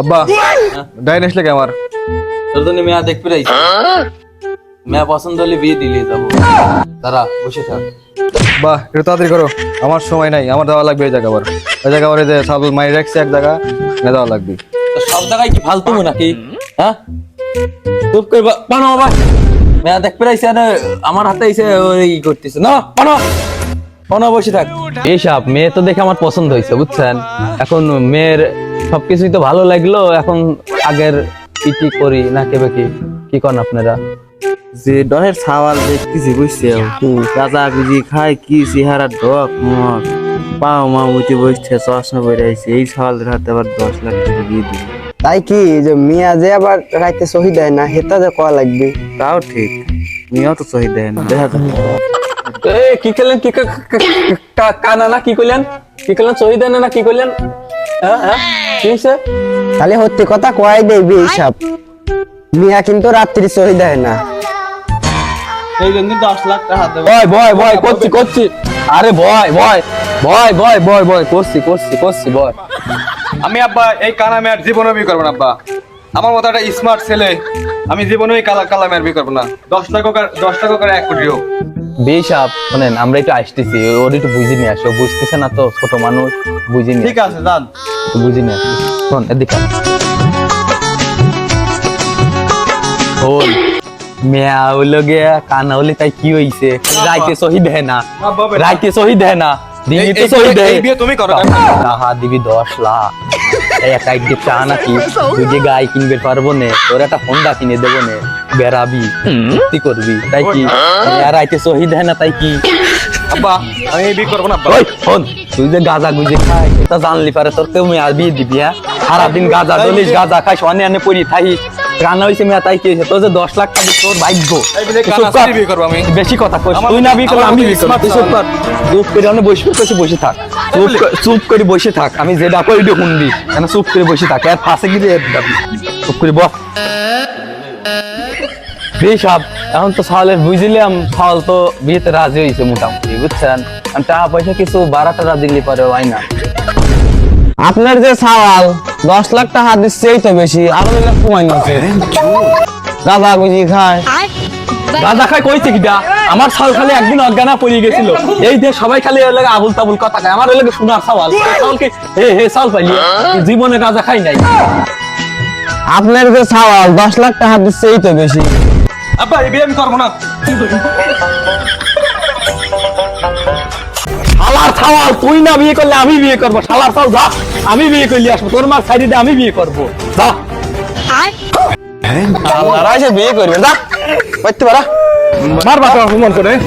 আব্বা ডাইন আসলে কে আমার? তোর জন্য মেয়া দেখতে রাইছি মেয়া পছন্দ হলে বিয়ে দিলে যাব। তারা বসে থাক। বাহ একটু তাড়াতাড়ি করো। আমার সময় নাই আমার দেওয়া লাগবে এই জায়গা আবার এই জায়গা আবার এই যে সাবল মাই রাখছে এক জায়গা না দেওয়া লাগবে। তো সব জায়গায় কি ফালতু নাকি? হ্যাঁ? চুপ করে বানো বাবা মেয়া দেখতে রাইছে না আমার হাতে এসে ওই করতেছে। না বানো। বানো বসে থাক। এইসব মেয়ে তো দেখে আমার পছন্দ হয়েছে বুঝছেন? এখন মেয়ের সবকিছুই তো ভালো লাগল এখন আগের ইটি করি না কি? কি করেন আপনারা? যে ডহের ছাওয়াল দেখতেছি বুঝছে গাঁজা গুজি খায় কি চেহারা ডক মক পাও মা উঠে বসছে চশমা বই রয়েছে এই ছাওয়ালের হাতে আবার দশ লাখ টাকা দিয়ে দিল। তাই কি যে মিয়া যে আবার রাইতে সহি দেয় না হেতা যে কয়া লাগবে? তাও ঠিক মেয়েও তো সহি দেয় না দেখা যাক। এ কি করলেন কি ক- ক- ক- কা- কানা না কি করলেন কি করলেন শহীদ না কি করলেন হ্যাঁ হ্যাঁ। খালি সত্যি কথা কয়াই দেবে এইসব মিয়া কিন্তু রাত্রি সহি দেয় না। সেই জন্য দশ লাখ টাকা হাতে ভয় ভয় ভয় করছি করছি। আরে ভয় ভয় ভয় ভয় ভয় ভয় করছি করছি করছি ভয় আমি আব্বা এই মেয়ের জীবনে বিয়ে করব না আব্বা। আমার মতো একটা স্মার্ট ছেলে আমি জীবনে এই কালা কালা মেয়ের বিয়ে করব না। দশ টাকা করে দশ টাকা করে এক কোটি হোক। বেশাপ শোনেন আমরা একটু আসতেছি ওর একটু বুঝে নিয়ে আসো। বুঝতেছে না তো ছোট মানুষ বুঝে নিয়ে ঠিক আছে বুঝে নিয়ে আসো। শোন এদিকে। মেয়া হইল গিয়া কানা হলে তাই কি হইছে? রাইতে শহীদ হয় না। রাইতে শহীদ হয় না। এই- তো বিয়ে- হয় এই বিয়ে তুমি করো। টাহা দিবি দশ লাখ। এই একটা একদিন চা নাকি তুই যে গাই কিনবে পারব নে। তোর একটা হোন্ডা কিনে দেবো নে। বেড়াবি কি করবি। তাই কি? আর আইতে শহীদ হয় না তাই কি? আব্বা আমি এই বিয়ে করব না আব্বা। ওই শোন তুই যে গাঁজা গুজে খাই এটা জানলি পারে তোর কেউ মেয়ে আর বিয়ে দিবি হ্যাঁ? সারাদিন গাঁজা দলিস গাঁজা খাইস অনে অনে পড়ি থাইস রান্না হয়েছে মেয়া তাই কি হয়েছে তোর যে দশ লাখ টাকা তোর ভাগ্য। চুপ আমি? বেশি কথা কইস। তুই না বিয়ে আমি করব। তুই চুপ কর চুপ করে বসে বসে বসে থাক। চুপ করে- চুপ করে বসে থাক। আমি যেটা কই ওইটা শুনবি। কেন চুপ করে বসে থাক? এর ফাঁসে গিয়ে চুপ করে বস। বেশাব এখন তো সালের বুঝলাম সাল তো বিয়েতে রাজি হয়েছে মোটামুটি বুঝছেন? টাকা পয়সা কিছু বারাটা রাজি দিলে পারে হয় না। আপনার যে সওয়াল দশ লাখ টাকা দিচ্ছে এই তো বেশি আরও দুই লাখ কমাই নিচ্ছে গাঁজা গুজি খায় গাঁজা খাই কইছে কিটা আমার সাল খালি একদিন অজ্ঞানা পড়ে গেছিল। এই যে সবাই খালি ওর লাগে আবুল তাবুল কথা খায় আমার ওর লাগে শোনার সওয়াল। সালকে হে হে সাল পাইলি। জীবনে গাঁজা খাই নাই। আপনার যে সওয়াল দশ লাখ টাকা দিচ্ছে এই তো বেশি। আব্বা এই বিয়ে আমি করব না। সাওয়াল তুই না বিয়ে করলে আমি বিয়ে করব। শালার সাল যা আমি বিয়ে করলে আসব। তোর মার সাইডে আমি বিয়ে করব। যা। হ্যাঁ। বিয়ে করবে যা। পারতে পারা। মার বাবা ফোন করে।